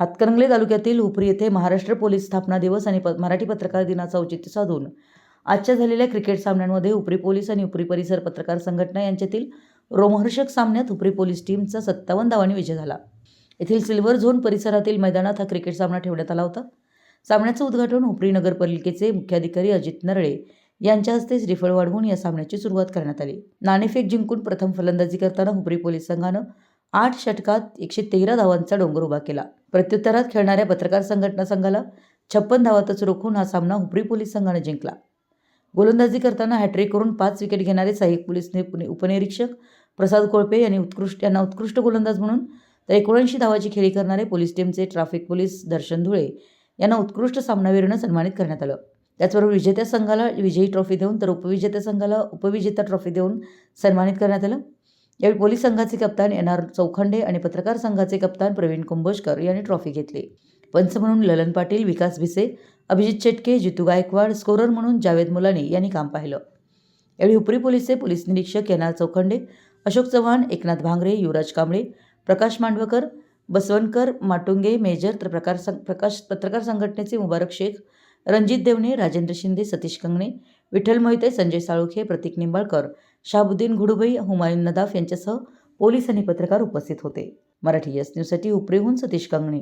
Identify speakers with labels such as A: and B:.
A: हातकणंगले तालुक्यातील उपरी येथे महाराष्ट्र पोलीस स्थापना दिवस आणि प मराठी पत्रकार दिनाचं औचित्य साधून आजच्या झालेल्या क्रिकेट सामन्यांमध्ये उपरी पोलीस आणि उपरी परिसर पत्रकार संघटना यांच्यातील रोमहर्षक सामन्यात उपरी पोलीस टीमचा सत्तावन्न धावांनी विजय झाला. येथील सिल्वर झोन परिसरातील मैदानात हा क्रिकेट सामना ठेवण्यात आला होता. सामन्याचं उद्घाटन उपरी नगरपालिकेचे मुख्याधिकारी अजित नरळे यांच्या हस्ते श्रीफळ वाढवून या सामन्याची सुरुवात करण्यात आली. नाणेफेक जिंकून प्रथम फलंदाजी करताना हुपरी पोलीस संघानं आठ षटकात एकशे तेरा धावांचा डोंगर उभा केला. प्रत्युत्तरात खेळणाऱ्या पत्रकार संघटना संघाला छप्पन धावातच रोखून हा सामना हुपरी पोलीस संघानं जिंकला. गोलंदाजी करताना हॅट्रिक करून पाच विकेट घेणारे सहाय्यक पोलीस उपनिरीक्षक प्रसाद कोळपे यांनी उत्कृष्ट यांना उत्कृष्ट गोलंदाज म्हणून तर एकोणऐंशी धावाची खेळी करणारे पोलीस टीमचे ट्रॅफिक पोलीस दर्शन धुळे यांना उत्कृष्ट सामनावीरनं सन्मानित करण्यात आलं. त्याचबरोबर विजेत्या संघाला विजयी ट्रॉफी देऊन तर उपविजेत्या संघाला उपविजेता ट्रॉफी देऊन सन्मानित करण्यात आलं. यावेळी पोलीस संघाचे कप्तान एन आर चौखंडे आणि पत्रकार संघाचे कप्तान प्रवीण कुंभोजकर यांनी ट्रॉफी घेतली. पंच म्हणून ललन पाटील विकास भिसे अभिजित चेटके जितू गायकवाड स्कोरर म्हणून जावेद मुलानी यांनी काम पाहिलं. यावेळी उपरी पोलीसचे पोलीस निरीक्षक N R Chaukhande Ashok Chavan Eknath Bhangare Yuvraj Kamble Prakash Mandavkar Basavankar Matunge major तर प्रकार सं प्रकाश पत्रकार संघटनेचे मुबारक शेख रणजित देवणे राजेंद्र शिंदे सतीश कंगणे विठ्ठल मोहिते संजय साळुखे प्रतीक निंबाळकर शाबुद्दीन घुडुबई हुमायून नदाफ यांच्यासह पोलीस आणि पत्रकार उपस्थित होते. मराठी एस न्यूजसाठी उपरीहून सतीश कंगणे.